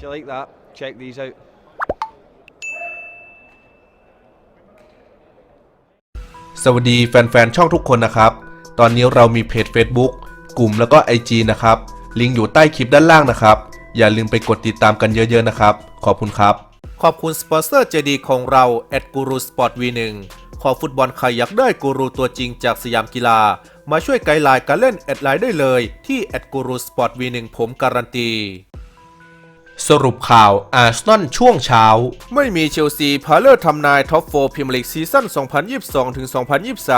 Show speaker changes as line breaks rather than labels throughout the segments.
If you like that, check these out.
สวัสดีแฟนๆ ช่องทุกคนนะครับ ตอนนี้เรามีเพจ Facebook กลุ่มแล้วก็ IG นะครับ ลิงก์อยู่ใต้คลิปด้านล่างนะครับ อย่าลืมไปกดติดตามกันเยอะๆนะครับ ขอบคุณครับ ขอบคุณสปอนเซอร์ใจดีของเราแอดกูรูสปอร์ต V1 ขอฟุตบอลใครอยากได้กูรูตัวจริงจากสยามกีฬา มาช่วยไกด์ไลน์การเล่นแอดไลน์ได้เลย ที่แอดกูรูสปอร์ต V1 ผมการันตี สรุปข่าวอาร์เซนอลช่วงเช้า ไม่มีเชลซีพาเลอร์ทำนายท็อปโฟพรีเมียร์ลีกซีซั่น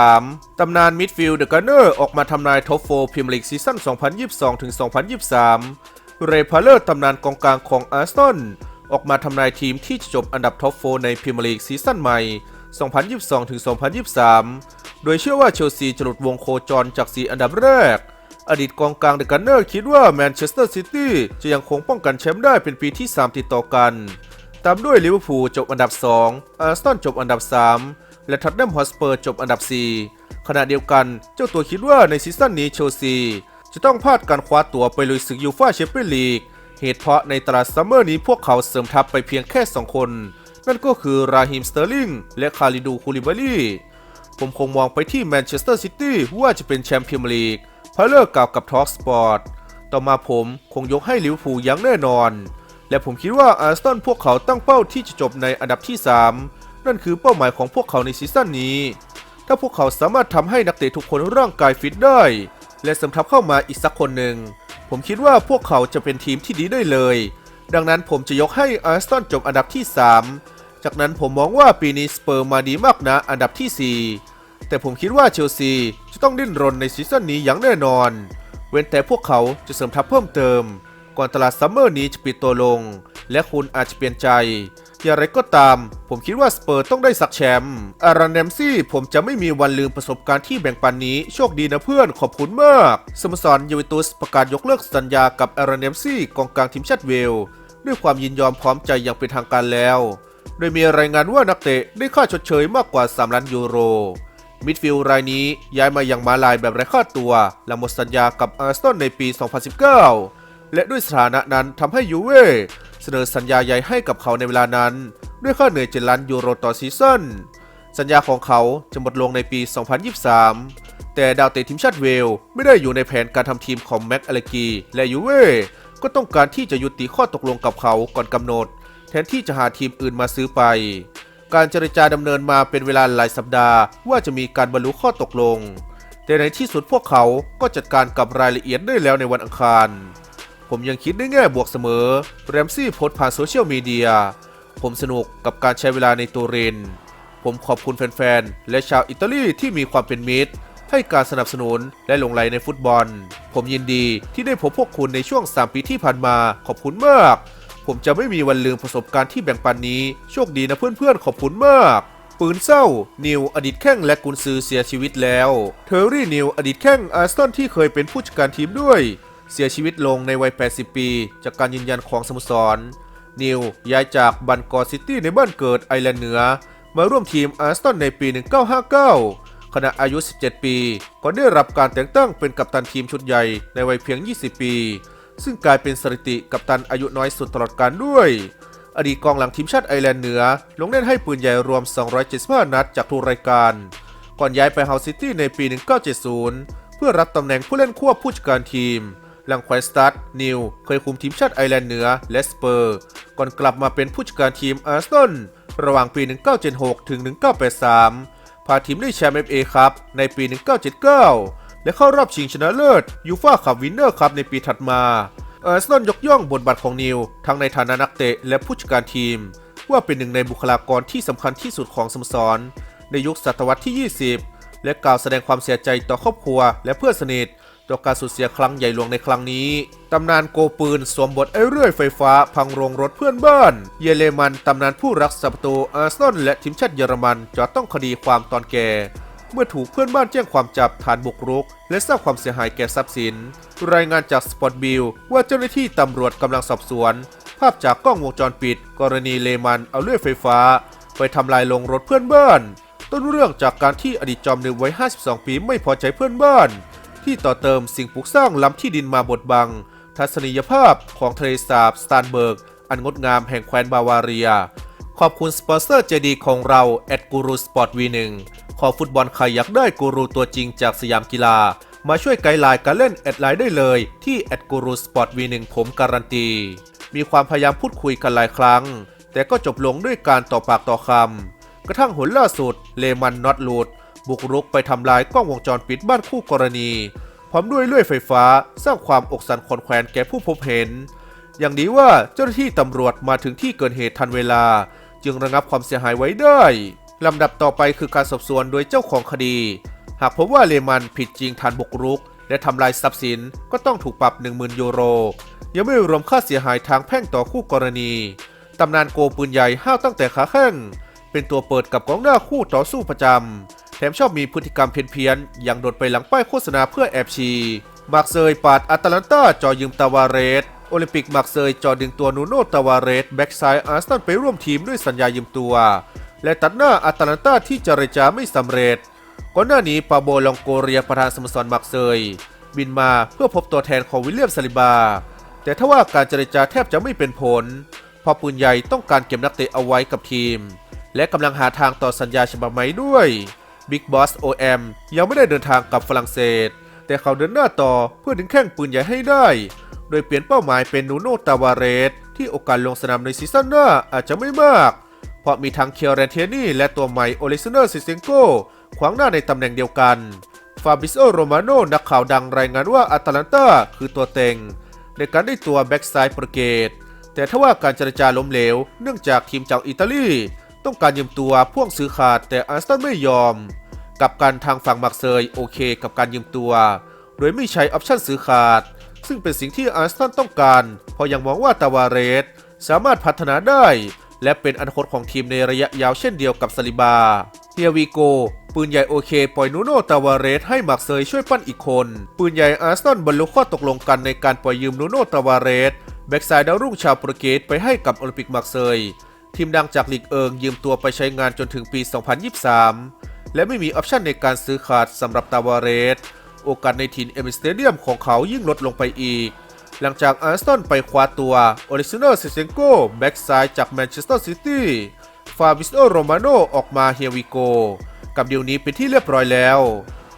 2022-2023 ตำนานมิดฟิลด์เดอะกันเนอร์ออกมาทำนายท็อปโฟพรีเมียร์ลีกซีซั่น 2022-2023 เรย์พาเลอร์ตำนานกองกลางของอาร์เซนอลออกมาทำนายทีมที่จะจบอันดับท็อปโฟในพรีเมียร์ลีกซีซั่นใหม่ 2022-2023 โดยเชื่อว่าเชลซีจะหลุดวงโคจรจาก4อันดับแรก อดีตกองกลางเดอะกันเนอร์คิดว่าแมนเชสเตอร์ซิตี้จะยังคงป้องกันแชมป์ได้เป็นปีที่ 3 ติดต่อกัน ตามด้วยลิเวอร์พูลจบอันดับ 2 อาร์เซนอลจบอันดับ 3 และท็อตแนมฮอสเปอร์จบอันดับ 4 ขณะเดียวกันเจ้าตัวคิดว่าในซีซั่นนี้เชลซีจะต้องพลาดการคว้าตั๋วไปลุยศึกยูฟ่าแชมเปี้ยนลีก เหตุเพราะในตลาดซัมเมอร์นี้พวกเขาเสริมทัพไปเพียงแค่ 2 คน นั่นก็คือราฮิมสเตอร์ลิงและคาริดูคูลิบาลีผมคงมองไปที่แมนเชสเตอร์ซิตี้ว่าจะเป็นแชมป์พรีเมียร์ลีก เพราะเลิกกล่าวกับทอ l k สปอร์ตต่อมาผมคงยกให้ลิเวอร์พูลอย่างแน่นอน และผมคิดว่าอาร์เซนอลพวกเขาตั้งเป้าที่จะจบในอันดับที่ 3 นั่นคือเป้าหมายของพวกเขาในซีซั่นนี้ ถ้าพวกเขาสามารถทำให้นักเตะทุกคนร่างกายฟิตได้ และสริมทัพเข้ามาอีกสักคนหนึ่ง ผมคิดว่าพวกเขาจะเป็นทีมที่ดีได้เลย ดังนั้นผมจะยกให้อาร์เซนอลจบอันดับที่ 3 จากนั้นผมมองว่าปีนี้สเปอร์มาดีมากนะอันดับทีสี่4 แต่ผมคิดว่าเชลซี ต้องดิ้นรนในซีซั่นนี้อย่างแน่นอน เว้นแต่พวกเขาจะเสริมทัพเพิ่มเติม ก่อนตลาดซัมเมอร์นี้จะปิดตัวลง และคุณอาจจะเปลี่ยนใจ อย่างไรก็ตาม ผมคิดว่าสเปอร์ต้องได้สักแชมป์อารอนแรมซี่ผมจะไม่มีวันลืมประสบการณ์ที่แบ่งปันนี้โชคดีนะเพื่อนขอบคุณมากสโมสรยูเวนตุสประกาศยกเลิกสัญญากับอารอนแรมซี่กองกลางทีมชาติเวลด้วยความยินยอมพร้อมใจอย่างเป็นทางการแล้ว โดยมีรายงานว่านักเตะได้ค่าชดเชยมากกว่า 3 ล้านยูโร มิดฟิลด์รายนี้ย้ายมายังมาลายแบบไร้ค่าตัวหลังหมดสัญญากับอาร์เซนอลในปี 2019 และด้วยสถานะนั้นทำให้ยูเว่เสนอสัญญาใหญ่ให้กับเขาในเวลานั้น ด้วยค่าเหนื่อย7ล้านยูโรต่อซีซั่นสัญญาของเขาจะหมดลงในปี 2023 แต่ดาวเตะทีมชาติเวล ไม่ได้อยู่ในแผนการทำทีมของแม็กอเลกีและยูเว่ก็ต้องการที่จะยุติข้อตกลงกับเขาก่อนกำหนด แทนที่จะหาทีมอื่นมาซื้อไป การเจรจาดำเนินมาเป็นเวลาหลายสัปดาห์ ว่าจะมีการบรรลุข้อตกลง แต่ในที่สุดพวกเขาก็จัดการกับรายละเอียดได้แล้วในวันอังคาร ผมยังคิดในแง่บวกเสมอแรมซี่โพสผ่านโซเชียลมีเดีย ผมสนุกกับการใช้เวลาในตูรินผมขอบคุณแฟนๆ และชาวอิตาลีที่มีความเป็นมิตร ให้การสนับสนุนและลงไหลในฟุตบอล ผมยินดีที่ได้พบพวกคุณในช่วง 3 ปีที่ผ่านมาขอบคุณมาก ผมจะไม่มีวันลืมประสบการณ์ที่แบ่งปันนี้ โชคดีนะเพื่อนๆ ขอบคุณมาก ปืนเศร้า นิว อดีตแข้งและกุนซือเสียชีวิตแล้ว เทอร์รี่นิว อดีตแข้งอาร์เซนที่เคยเป็นผู้จัดการทีมด้วย เสียชีวิตลงในวัย 80 ปี จากการยืนยันของสโมสร นิว ย้ายจากบันกอร์ซิตี้ในบ้านเกิดไอร์แลนด์เหนือ มาร่วมทีมอาร์เซนในปี 1959 ขณะอายุ 17 ปีก็ได้รับการแต่งตั้งเป็นกัปตันทีมชุดใหญ่ในวัยเพียง 20 ปี ซึ่งกลายเป็นสถิติกัปตันอายุน้อยสุดตลอดกาลด้วย อดีตกองหลังทีมชาติไอร์แลนด์เหนือ ลงเล่นให้ปืนใหญ่รวม 275 นัดจากทุกรายการ ก่อนย้ายไปเฮาซิตี้ในปี 1970 เพื่อรับตำแหน่งผู้เล่นควบผู้จัดการทีม หลังควสตัดนิวเคยคุมทีมชาติไอร์แลนด์เหนือและสเปอร์ ก่อนกลับมาเป็นผู้จัดการทีมอาร์เซนอลระหว่างปี 1976 ถึง 1983 พาทีมได้แชมป์เอฟเอครับในปี 1979 และเข้ารอบชิงชนะเลิศยูฟ่าคัพวินเนอร์ครับในปีถัดมาอาร์เซนอลยกย่องบทบาทของนิว ทั้งในฐานะนักเตะและผู้จัดการทีม ว่าเป็นหนึ่งในบุคลากรที่สำคัญที่สุดของสโมสร ในยุคศตวรรษที่ 20 และกล่าวแสดงความเสียใจต่อครอบครัวและเพื่อนสนิทต่อการสูญเสียครั้งใหญ่หลวงในครั้งนี้ ตำนานโกปืนสวมบทไอ้เรื่อยไฟฟ้าพังโรงรถเพื่อนบ้าน เยเลมันตำนานผู้รักษาประตูอาร์เซนอลและทีมชาติเยอรมันจอดต้องคดีความตอนแก่ เมื่อถูกเพื่อนบ้านแจ้งความจับฐานบุกรุก และสร้างความเสียหายแก่ทรัพย์สิน รายงานจากสปอตบิลว่าเจ้าหน้าที่ตำรวจกำลังสอบสวน ภาพจากกล้องวงจรปิด กรณีเลมันเอาเลื่อยไฟฟ้า ไปทำลายลงรถเพื่อนบ้าน ต้นเรื่องจากการที่อดีตจอมหนึ่งวัย 52 ปีไม่พอใจเพื่อนบ้าน ที่ต่อเติมสิ่งปลูกสร้างล้ำที่ดินมาบดบัง ทัศนียภาพของทะเลสาบสตานเบิร์ก อันงดงามแห่งแคว้นบาวาเรีย ขอบคุณสปอนเซอร์ใจดีของเราแอดกูรูสปอร์ตวีหนึ่ง ขอฟุตบอลใครอยากได้กูรูตัวจริงจากสยามกีฬา มาช่วยไกด์ไลน์การเล่นแอดไลน์ได้เลยที่แอดกูรูสปอร์ตวีหนึ่งผมการันตี มีความพยายามพูดคุยกันหลายครั้ง แต่ก็จบลงด้วยการต่อปากต่อคำ กระทั่งหนล่าสุด เลมันน็อตลูดบุกรุกไปทำลายกล้องวงจรปิดบ้านคู่กรณี พร้อมด้วยเลื่อยไฟฟ้า สร้างความอกสันขนแขวนแก่ผู้พบเห็น อย่างดีว่าเจ้าหน้าที่ตำรวจมาถึงที่เกิดเหตุทันเวลา จึงระงับความเสียหายไว้ได้ ลำดับต่อไปคือการสอบสวนโดยเจ้าของคดี หากพบว่าเลมันผิดจริงฐานบุกรุก และทำลายทรัพย์สินก็ต้องถูกปรับ 10,000 ยูโร ยังไม่รวมค่าเสียหายทางแพ่งต่อคู่กรณี ตำนานโกปืนใหญ่ห้าวตั้งแต่ขาแข้ง เป็นตัวเปิดกับกองหน้าคู่ต่อสู้ประจำ แถมชอบมีพฤติกรรมเพี้ยนๆอย่างโดดไปหลังป้ายโฆษณาเพื่อแอบชีมาร์กเซยปาดอัตแลนตาจอยืมตาวาเรสโอลิมปิกมาร์กเซยจอดึงตัวนูโนตาวาเรสแบ็กซ้ายอาร์เซนอลไปร่วมทีมด้วยสัญญายืมตัว และตัดหน้าอัตแลนตาที่เจรจาไม่สำเร็จ ก่อนหน้านี้ปาโบลองโกเรียประธานสโมสรมาร์กเซย บินมาเพื่อพบตัวแทนของวิลเลียมซาลิบา แต่ถ้าว่าการเจรจาแทบจะไม่เป็นผลเพราะปืนใหญ่ต้องการเก็บนักเตะเอาไว้กับทีม และกำลังหาทางต่อสัญญาฉบับใหม่ด้วยบิ๊กบอส OM ยังไม่ได้เดินทางกลับฝรั่งเศส แต่เขาเดินหน้าต่อเพื่อดึงแข้งปืนใหญ่ให้ได้ โดยเปลี่ยนเป้าหมายเป็นนูโนตาวาเรสที่โอกาสลงสนามในซีซั่นหน้าอาจจะไม่มาก เพราะมีทั้งเคียร์แรนเทนี่และตัวใหม่โอเลซเนอร์ซิเซนโกขวางหน้าในตำแหน่งเดียวกัน ฟาบิโอโรมาโนนักข่าวดังรายงานว่าอาตาลันตาคือตัวเต็ง ในการได้ตัวแบ็กซ้ายโปรเกต แต่ถ้าว่าการเจรจาล้มเหลว เนื่องจากทีมจากอิตาลีต้องการยืมตัวพ่วงซื้อขาดแต่อาร์เซนไม่ยอม กับการทางฝั่งมักเซยโอเคกับการยืมตัว โดยไม่ใช้ออปชั่นซื้อขาด ซึ่งเป็นสิ่งที่อาร์เซนต้องการ เพราะยังมองว่าตาวาเรสสามารถพัฒนาได้ และเป็นอนาคตของทีมในระยะยาวเช่นเดียวกับซาลิบาเฮียวีโก ปืนใหญ่โอเค ปล่อยนูโนตาวาเรสให้มักเซยช่วยปั้นอีกคน ปืนใหญ่อาร์เซนอลบรรลุข้อตกลงกันในการปล่อยยืมนูโนตาวาเรสแบ็กซ้ายดาวรุ่งชาวโปรตุเกสไปให้กับโอลิมปิกมักเซยทีมดังจากลีกเอิงยืมตัวไปใช้งานจนถึงปี 2023 และไม่มีออปชั่นในการซื้อขาดสำหรับตาวาเรส โอกาสในทีมเอมิสเตเดียมของเขายิ่งลดลงไปอีก หลังจากอาร์เซนไปคว้าตัวโอลิซินอร์เซเซนโกแบ็กซ้ายจากแมนเชสเตอร์ซิตี้ฟาบิสโอโรมาโนออกมาเฮียวิโก กับเดีลนี้เป็นที่เรียบร้อยแล้ว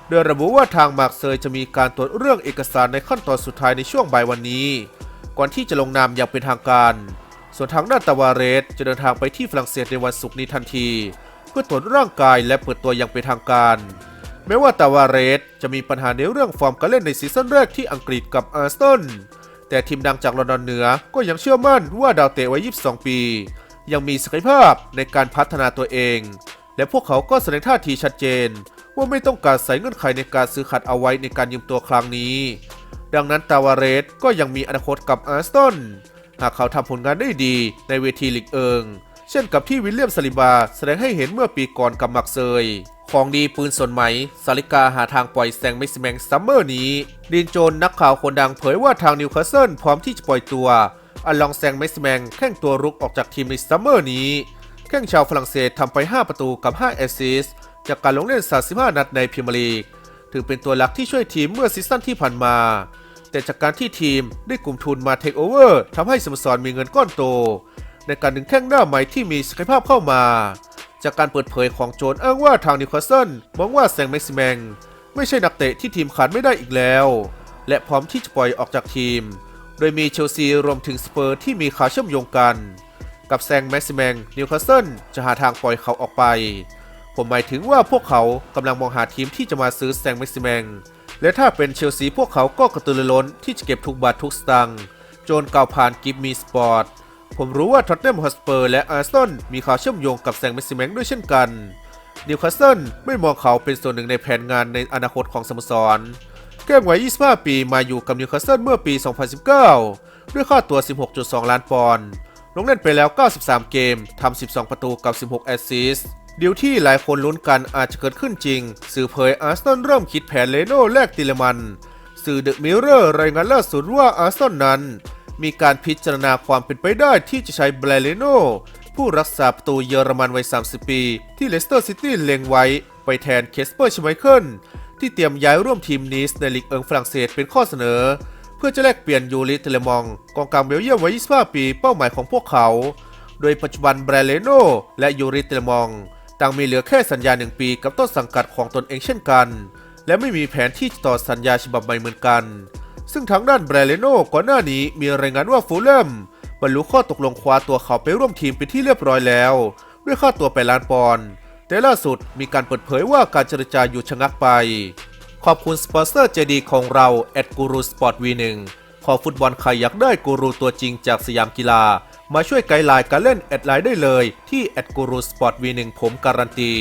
โดยระบุว่าทางมาร์กเซยจะมีการตรวจเรื่องเอกสารในขั้นตอนสุดท้ายในช่วงบ่ายวันนี้ ก่อนที่จะลงนามอย่างเป็นทางการ ส่วนทางด้านตาวาเรสจะเดินทางไปที่ฝรั่งเศสในวันศุกร์นี้ทันที เพื่อตรวจร่างกายและเปิดตัวอย่างเป็นทางการแม้ว่าตาวาเรสจะมีปัญหาในเรื่องฟอร์มการเล่นในซีซั่นแรกที่อังกฤษกับอาร์เซน แต่ทีมดังจากลอนดอนเหนือก็ยังเชื่อมั่นว่าดาวเตะวัย 22 ปี ยังมีศักยภาพในการพัฒนาตัวเอง และพวกเขาก็แสดงท่าทีชัดเจน ว่าไม่ต้องการใส่เงื่อนไขในการซื้อขัดเอาไว้ในการยืมตัวครั้งนี้ ดังนั้นตาวาเรสก็ยังมีอนาคตกับอาร์สตันหากเขาทำผลงานได้ดีในเวทีลีกเอิง เช่นกับที่วิลเลียมซาลิบาแสดงให้เห็นเมื่อปีก่อนกับมักเซย ของดีปืนสนไหมซาลิกาหาทางปล่อยแซงเมซิแมงซัมเมอร์นี้ ดินโจนนักข่าวคนดังเผยว่าทางนิวคาสเซิลพร้อมที่จะปล่อยตัวอันลองแซงเมซิแมงแข้งตัวรุกออกจากทีมในซัมเมอร์นี้แข้งชาวฝรั่งเศสทำไป 5 ประตูกับ 5 แอสซิสจากการลงเล่น 35 นัดในพรีเมียร์ลีก ถือเป็นตัวหลักที่ช่วยทีมเมื่อซีซั่นที่ผ่านมา แต่จากการที่ทีมได้กลุ่มทุนมาเทคโอเวอร์ทำให้สโมสรมีเงินก้อนโต ในการดึงแข้งหน้าใหม่ที่มีศักยภาพเข้ามา จากการเปิดเผยของโจนอ้างว่าทางนิวคาสเซิลมองว่าแซงแม็กซิแมง ไม่ใช่นักเตะที่ทีมขาดไม่ได้อีกแล้ว และพร้อมที่จะปล่อยออกจากทีม โดยมีเชลซีรวมถึงสเปอร์ที่มีข่าวเชื่อมโยงกัน กับแซงแม็กซิแมงนิวคาสเซิลจะหาทางปล่อยเขาออกไป ผมหมายถึงว่าพวกเขากำลังมองหาทีมที่จะมาซื้อแซงแม็กซิแมงและถ้าเป็นเชลซีพวกเขาก็กระตือรือร้นที่จะเก็บทุกบาททุกสตางค์โจนกล่าวผ่านกิฟมีสปอร์ต ผมรู้ว่าท็อตเทนฮมฮอสเปอร์และอาร์เซนอลมีข่าวเชื่อมโยงกับแซงแม็กซิแมงด้วยเช่นกันนิวคาสเซิลไม่มองเขาเป็นส่วนหนึ่งในแผนงานในอนาคตของสโมสร แก้มวัย 25 ปีมาอยู่กับนิวคาสเซิลเมื่อปี 2019 ด้วยค่าตัว 16.2 ล้านปอนด์ลงเล่นไปแล้ว 93 เกม ทำ 12 ประตูกับ 16 แอสซิสต์ดีลที่หลายคนลุ้นกันอาจจะเกิดขึ้นจริง สื่อเผยอาร์เซนอลเริ่มคิดแผนเลโน่แลกติเลมัน สื่อเดอะมิเรอร์รายงานล่าสุดว่าอาร์เซนอลนั้น มีการพิจารณาความเป็นไปได้ที่จะใช้แบรเลโน่ผู้รักษาประตูเยอรมันวัย 30 ปี ที่เลสเตอร์ซิตี้เล็งไว้ ไปแทนเคสเปอร์ชไมเคิลที่เตรียมย้ายร่วมทีมนีสในลีกเอิงฝรั่งเศสเป็นข้อเสนอเพื่อพื่อจะแลกเปลี่ยนยูริเทเลมอง กองกลางเบลเยียมวัย 25 ปีเป้าหมายของพวกเขา โดยปัจจุบันแบรเลโนและยูริเทเลมองต่างมีเหลือแค่สัญญาหนึ่งปีกับต้นสังกัดของตนเองเช่นกัน และไม่มีแผนที่จะต่อสัญญาฉบับใหม่เหมือนกัน ซึ่งทางด้านแบรเลโนก่อนหน้านี้มีรายงานว่าฟูลแลมบรรลุข้อตกลงคว้าตัวเขาไปร่วมทีมเป็นที่เรียบร้อยแล้ว ด้วยค่าตัวไปล้านปอนด์แต่ล่าสุดมีการเปิดเผยว่าการเจรจาอยู่ชะงักไป ขอบคุณสปอนเซอร์ใจดีของเราแอดกูรูสปอร์ตวีหนึ่งขอฟุตบอลใครอยากได้กูรูตัวจริงจากสยามกีฬา มาช่วยไกด์ไลน์การเล่นแอดไลน์ได้เลยที่แอดกูรูสปอร์ตวีหนึ่งผมการันตี